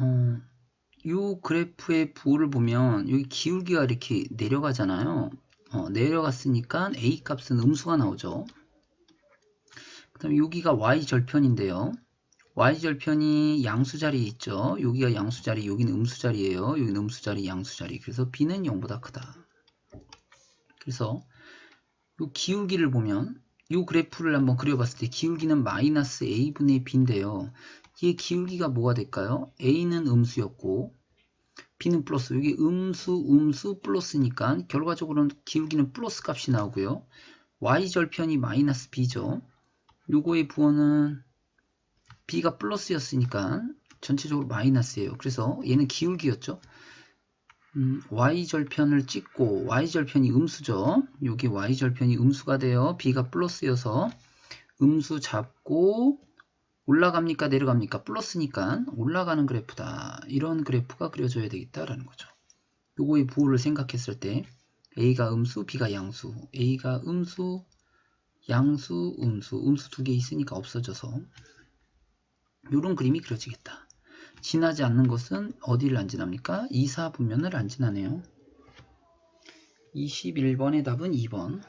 어, 요 그래프의 부호를 보면 여기 기울기가 이렇게 내려가잖아요. 어, 내려갔으니까 A 값은 음수가 나오죠. 그 다음에 여기가 Y절편인데요. Y절편이 양수 자리에 있죠. 여기가 양수 자리, 여기는 음수 자리예요. 여기는 음수 자리, 양수 자리. 그래서 B는 0보다 크다. 그래서 요 기울기를 보면 요 그래프를 한번 그려봤을 때 기울기는 마이너스 A분의 B인데요. 이 기울기가 뭐가 될까요? A는 음수였고 B는 플러스. 여기 음수, 음수, 플러스니까 결과적으로는 기울기는 플러스 값이 나오고요. Y절편이 마이너스 B죠. 요거의 부호는 B가 플러스였으니까 전체적으로 마이너스예요. 그래서 얘는 기울기였죠. 음, Y절편을 찍고 Y절편이 음수죠. 여기 Y절편이 음수가 돼요. B가 플러스여서 음수 잡고 올라갑니까 내려갑니까 플러스니까 올라가는 그래프다. 이런 그래프가 그려져야 되겠다라는 거죠. 요거의 부호를 생각했을 때 A가 음수, B가 양수. A가 음수, 양수, 음수. 음수 두 개 있으니까 없어져서 이런 그림이 그려지겠다. 지나지 않는 것은 어디를 안 지납니까? 2, 4분면을 안 지나네요. 21번의 답은 2번.